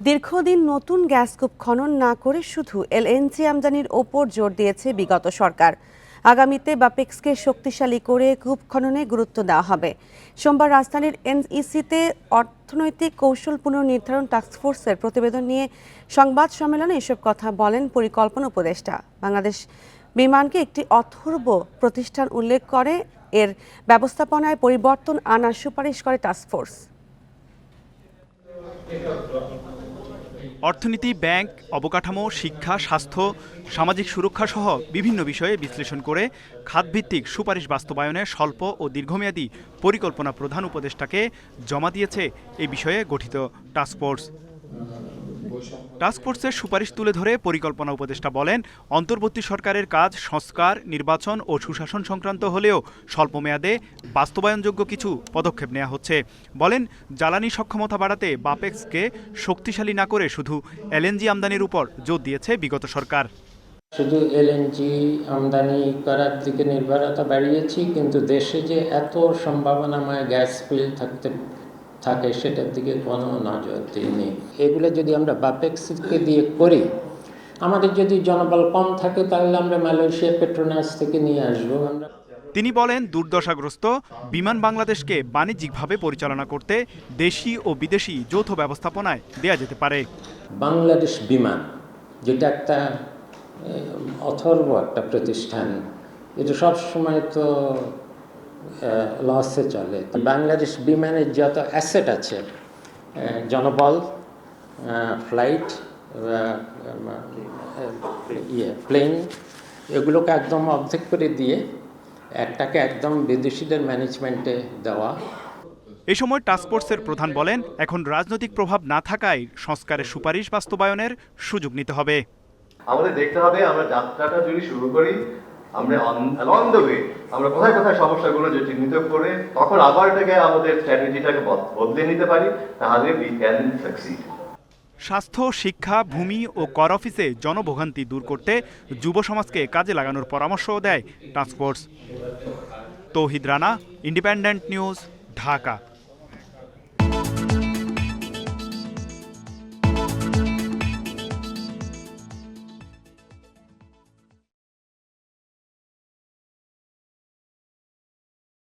দীর্ঘদিন নতুন গ্যাসকূপ খনন না করে শুধু এলএনজি আমদানির ওপর জোর দিয়েছে বিগত সরকার। আগামীতে বাপেক্সকে শক্তিশালী করে কূপ খননে গুরুত্ব দেওয়া হবে। সোমবার রাজধানীর এনইসিতে অর্থনৈতিক কৌশল পুনর্নির্ধারণ টাস্কফোর্সের প্রতিবেদন নিয়ে সংবাদ সম্মেলনে এসব কথা বলেন পরিকল্পনা উপদেষ্টা। বাংলাদেশ বিমানকে একটি অথর্ব প্রতিষ্ঠান উল্লেখ করে। এর ব্যবস্থাপনায় পরিবর্তন আনার সুপারিশ করে টাস্কফোর্স অর্থনীতি, ব্যাংক, অবকাঠামো, শিক্ষা, স্বাস্থ্য, সামাজিক সুরক্ষা সহ বিভিন্ন বিষয়ে বিশ্লেষণ করে খাতভিত্তিক সুপারিশ বাস্তবায়নে স্বল্প ও দীর্ঘমেয়াদী পরিকল্পনা প্রধান উপদেষ্টাকে জমা দিয়েছে এ বিষয়ে গঠিত টাস্কফোর্স টাস্কফোর্সের সুপারিশ তুলে ধরে পরিকল্পনা উপদেষ্টা বলেন, অন্তর্বর্তী সরকারের কাজ, সংস্কার, নির্বাচন ও সুশাসন সংক্রান্ত হলেও স্বল্প মেয়াদে বাস্তবায়নযোগ্য কিছু পদক্ষেপ নেওয়া হচ্ছে। বলেন, জ্বালানি সক্ষমতা বাড়াতে বাপেক্সকে শক্তিশালী না করে শুধু এলএনজি আমদানির উপর জোর দিয়েছে বিগত সরকার। শুধু এলএনজি আমদানি করার দিকে নির্ভরতা বাড়িয়েছি, কিন্তু দেশে যে এত সম্ভাবনাময় গ্যাস ফিল থাকতে থাকে সেটার দিকে কোনো নজর দিইনি। এগুলো যদি আমরা বাপেক্সকে দিয়ে করি আমাদের যদি জনবল কম থাকে তাহলে আমরা মালয়েশিয়া পেট্রোনাস থেকে নিয়ে আসব। আমরা তিনি বলেন দুর্দশাগ্রস্ত বিমান বাংলাদেশকে বাণিজ্যিকভাবে পরিচালনা করতে দেশি ও বিদেশি যৌথ ব্যবস্থাপনায় দেয়া যেতে পারে। বাংলাদেশ বিমান যেটা একটা অথর্ব একটা প্রতিষ্ঠান এটা সবসময় তো লসে চলে। তো বাংলাদেশ বিমানের যত অ্যাসেট আছে জনবল ফ্লাইট ইয়ে প্লেন এগুলোকে একদম অর্ধেক করে দিয়ে একটাকে একদম বিদেশিদের ম্যানেজমেন্টে দেওয়া। এ সময় টাস্কফোর্সের প্রধান বলেন এখন রাজনৈতিক প্রভাব না থাকায় সংস্কারের সুপারিশ বাস্তবায়নের সুযোগ নিতে হবে। আমাদের দেখতে হবে আমরা যাত্রাটা যদি শুরু করি আমরা অন দ্য ওয়ে আমরা কোথায় কোথায় সমস্যাগুলো যে চিহ্নিত করে, তখন আবার এটাকে আমাদের স্ট্র্যাটেজিটাকে বদলে নিতে পারি, তাহলে উই ক্যান সাকসিড স্বাস্থ্য, শিক্ষা, ভূমি ও কর অফিসে জনভোগান্তি দূর করতে যুব সমাজকে কাজে লাগানোর পরামর্শও দেয় task force Tauhid Rana independent news Dhaka.